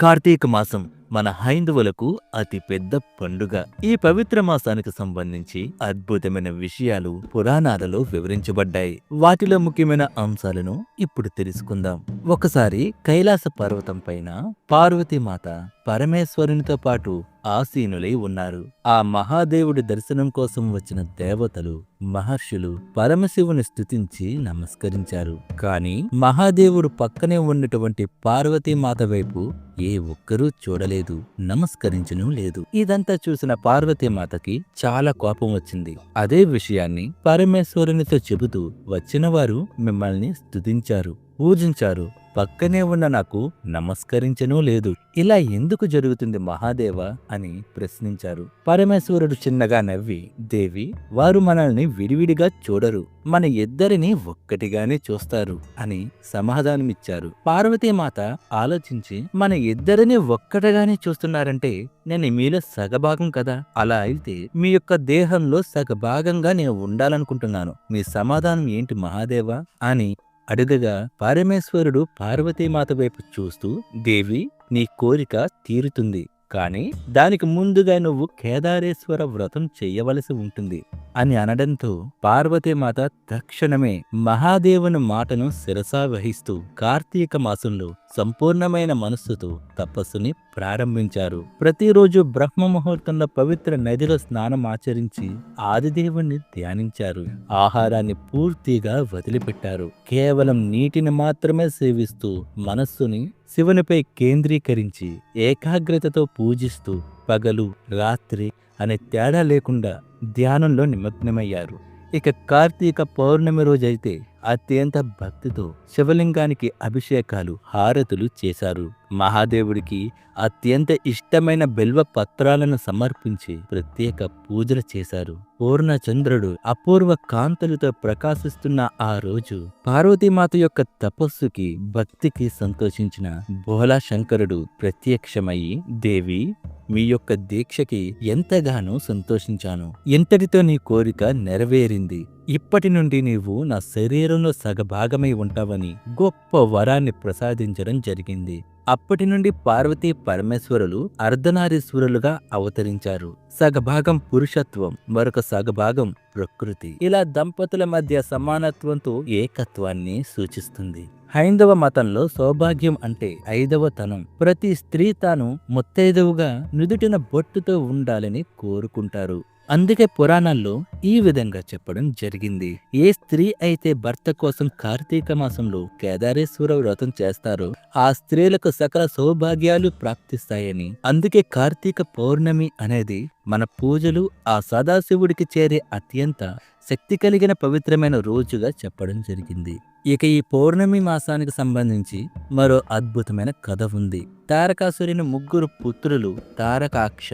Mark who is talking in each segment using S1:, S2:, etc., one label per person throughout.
S1: కార్తీక మాసం మన హైందవులకు అతి పెద్ద పండుగ. ఈ పవిత్ర మాసానికి సంబంధించి అద్భుతమైన విషయాలు పురాణాలలో వివరించబడ్డాయి. వాటిలో ముఖ్యమైన అంశాలను ఇప్పుడు తెలుసుకుందాం. ఒకసారి కైలాస పర్వతం పైన పార్వతీమాత పరమేశ్వరునితో పాటు ఆసీనులై ఉన్నారు. ఆ మహాదేవుడి దర్శనం కోసం వచ్చిన దేవతలు మహర్షులు పరమశివుని స్థుతించి నమస్కరించారు. కాని మహాదేవుడు పక్కనే ఉన్నటువంటి పార్వతీమాత వైపు ఏ ఒక్కరూ చూడలేదు నమస్కరించను లేదు. ఇదంతా చూసిన పార్వతీమాతకి చాలా కోపం వచ్చింది. అదే విషయాన్ని పరమేశ్వరునితో చెబుతూ వచ్చిన వారు మిమ్మల్ని స్తుతించారు పూజించారు పక్కనే ఉన్న నాకు నమస్కరించనూ లేదు. ఇలా ఎందుకు జరుగుతుంది మహాదేవ? అని ప్రశ్నించారు. పరమేశ్వరుడు చిన్నగా నవ్వి దేవి వారు మనల్ని విడివిడిగా చూడరు. మన ఇద్దరిని ఒక్కటిగానే చూస్తారు అని సమాధానమిచ్చారు. పార్వతీమాత ఆలోచించి మన ఇద్దరిని ఒక్కటిగానే చూస్తున్నారంటే నేను మీలో సగభాగం కదా? అలా అయితే మీ యొక్క దేహంలో సగభాగంగా నేను ఉండాలనుకుంటున్నాను. మీ సమాధానం ఏంటి మహాదేవ అని అడగగా పరమేశ్వరుడు పార్వతీమాత వైపు చూస్తూ దేవి నీ కోరిక తీరుతుంది. కాని దానికి ముందుగా నువ్వు కేదారేశ్వర వ్రతం చెయ్యవలసి ఉంటుంది అని అనడంతో పార్వతీమాత తక్షణమే మహాదేవుని మాటను శిరసా వహిస్తూ కార్తీక మాసంలో సంపూర్ణమైన మనస్సుతో తపస్సుని ప్రారంభించారు. ప్రతిరోజు బ్రహ్మ ముహూర్తంలో పవిత్ర నదిలో స్నానం ఆచరించి ఆదిదేవుణ్ణి ధ్యానించారు. ఆహారాన్ని పూర్తిగా వదిలిపెట్టారు. కేవలం నీటిని మాత్రమే సేవిస్తూ మనస్సుని శివునిపై కేంద్రీకరించి ఏకాగ్రతతో పూజిస్తూ పగలు రాత్రి అనే తేడా లేకుండా ధ్యానంలో నిమగ్నమయ్యారు. ఇక కార్తీక పౌర్ణమి రోజైతే అత్యంత భక్తితో శివలింగానికి అభిషేకాలు హారతులు చేశారు. మహాదేవుడికి అత్యంత ఇష్టమైన బిల్వ పత్రాలను సమర్పించి ప్రత్యేక పూజలు చేశారు. పూర్ణచంద్రుడు అపూర్వ కాంతులతో ప్రకాశిస్తున్న ఆ రోజు పార్వతీమాత యొక్క తపస్సుకి భక్తికి సంతోషించిన భోలా శంకరుడు ప్రత్యక్షమయ్యి దేవి మీ యొక్క దీక్షకి ఎంతగానో సంతోషించాను. ఇంతటితో నీ కోరిక నెరవేరింది. ఇప్పటి నుండి నీవు నా శరీరంలో సగభాగమై ఉంటావని గొప్ప వరాన్ని ప్రసాదించడం జరిగింది. అప్పటి నుండి పార్వతీ పరమేశ్వరులు అర్ధనారీశ్వరులుగా అవతరించారు. సగభాగం పురుషత్వం మరొక సగభాగం ప్రకృతి. ఇలా దంపతుల మధ్య సమానత్వంతో ఏకత్వాన్ని సూచిస్తుంది. హైందవ మతంలో సౌభాగ్యం అంటే ఐదవ తనం. ప్రతి స్త్రీ తాను ముత్తైదవుగా నుదుటిన బొట్టుతో ఉండాలని కోరుకుంటారు. అందుకే పురాణాల్లో ఈ విధంగా చెప్పడం జరిగింది. ఏ స్త్రీ అయితే భర్త కోసం కార్తీక మాసంలో కేదారేశ్వర వ్రతం చేస్తారో ఆ స్త్రీలకు సకల సౌభాగ్యాలు ప్రాప్తిస్తాయని. అందుకే కార్తీక పౌర్ణమి అనేది మన పూజలు ఆ సదాశివుడికి చేరే అత్యంత శక్తి కలిగిన పవిత్రమైన రోజుగా చెప్పడం జరిగింది. ఇక ఈ పౌర్ణమి మాసానికి సంబంధించి మరో అద్భుతమైన కథ ఉంది. తారకాసురుని ముగ్గురు పుత్రులు తారకాక్ష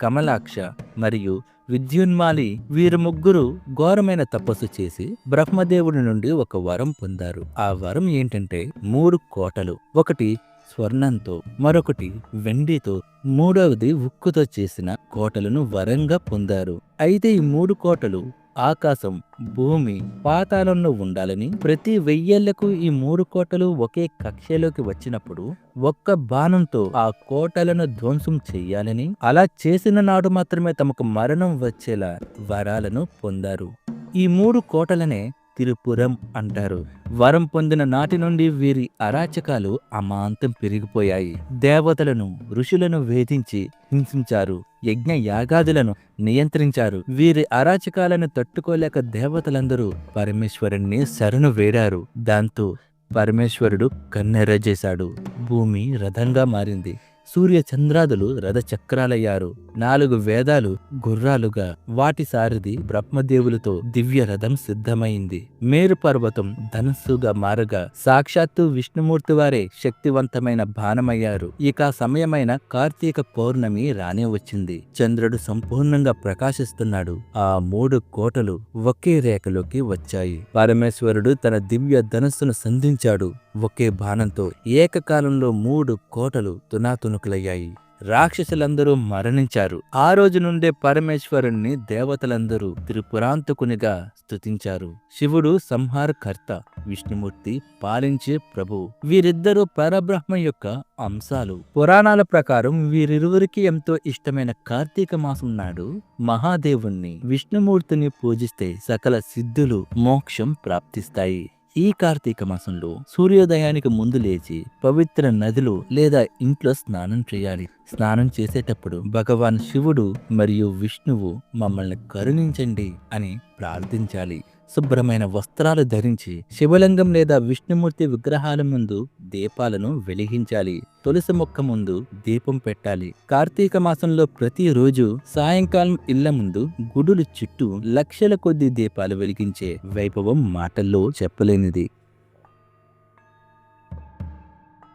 S1: కమలాక్ష మరియు విద్యున్మాలి వీరు ముగ్గురు ఘోరమైన తపస్సు చేసి బ్రహ్మదేవుడి నుండి ఒక వరం పొందారు. ఆ వరం ఏంటంటే మూడు కోటలు. ఒకటి స్వర్ణంతో మరొకటి వెండితో మూడవది ఉక్కుతో చేసిన కోటలను వరంగా పొందారు. అయితే ఈ మూడు కోటలు ఆకాశం భూమి పాతాళంలో ఉండాలని ప్రతి వెయ్యేళ్ళకు ఈ మూడు కోటలు ఒకే కక్షలోకి వచ్చినప్పుడు ఒక్క బాణంతో ఆ కోటలను ధ్వంసం చెయ్యాలని అలా చేసిన నాడు మాత్రమే తమకు మరణం వచ్చేలా వరాలను పొందారు. ఈ మూడు కోటలనే తిరుపురం అంటారు. వరం పొందిన నాటి నుండి వీరి అరాచకాలు అమాంతం పెరిగిపోయాయి. దేవతలను ఋషులను వేధించి హింసించారు. యజ్ఞ యాగాదులను నియంత్రించారు. వీరి అరాచకాలను తట్టుకోలేక దేవతలందరూ పరమేశ్వరుణ్ణి శరణు వేడారు. దాంతో పరమేశ్వరుడు కన్నెర్రజేశాడు భూమి రథంగా మారింది. సూర్య చంద్రాదులు రథచక్రాలయ్యారు. నాలుగు వేదాలు గుర్రాలుగా వాటి సారథి బ్రహ్మదేవులతో దివ్య రథం సిద్ధమైంది. మేరు పర్వతం ధనస్సుగా మారగా సాక్షాత్తు విష్ణుమూర్తి వారే శక్తివంతమైన బాణమయ్యారు. ఇక సమయమైన కార్తీక పౌర్ణమి రానే వచ్చింది. చంద్రుడు సంపూర్ణంగా ప్రకాశిస్తున్నాడు. ఆ మూడు కోటలు ఒకే రేఖలోకి వచ్చాయి. పరమేశ్వరుడు తన దివ్య ధనస్సును సంధించాడు. ఒకే బాణంతో ఏకకాలంలో మూడు కోటలు తునాతునుకులయ్యాయి. రాక్షసులందరూ మరణించారు. ఆ రోజు నుండే పరమేశ్వరుణ్ణి దేవతలందరూ త్రిపురాంతకునిగా స్తుతించారు. శివుడు సంహారకర్త విష్ణుమూర్తి పాలించే ప్రభు. వీరిద్దరూ పరబ్రహ్మ యొక్క అంశాలు. పురాణాల ప్రకారం వీరిరువురికి ఎంతో ఇష్టమైన కార్తీక మాసం నాడు మహాదేవుణ్ణి విష్ణుమూర్తిని పూజిస్తే సకల సిద్ధులు మోక్షం ప్రాప్తిస్తాయి. ఈ కార్తీక మాసంలో సూర్యోదయానికి ముందు లేచి పవిత్ర నదిలో లేదా ఇంట్లో స్నానం చేయాలి. స్నానం చేసేటప్పుడు భగవాన్ శివుడు మరియు విష్ణువు మమ్మల్ని కరుణించండి అని ప్రార్థించాలి. శుభ్రమైన వస్త్రాలు ధరించి శివలింగం లేదా విష్ణుమూర్తి విగ్రహాల ముందు దీపాలను వెలిగించాలి. తులసి మొక్క ముందు దీపం పెట్టాలి. కార్తీక మాసంలో ప్రతిరోజు సాయంకాలం ఇళ్ళ ముందు గుడులు చుట్టూ లక్షల కొద్ది దీపాలు వెలిగించే వైభవం మాటల్లో చెప్పలేనిది.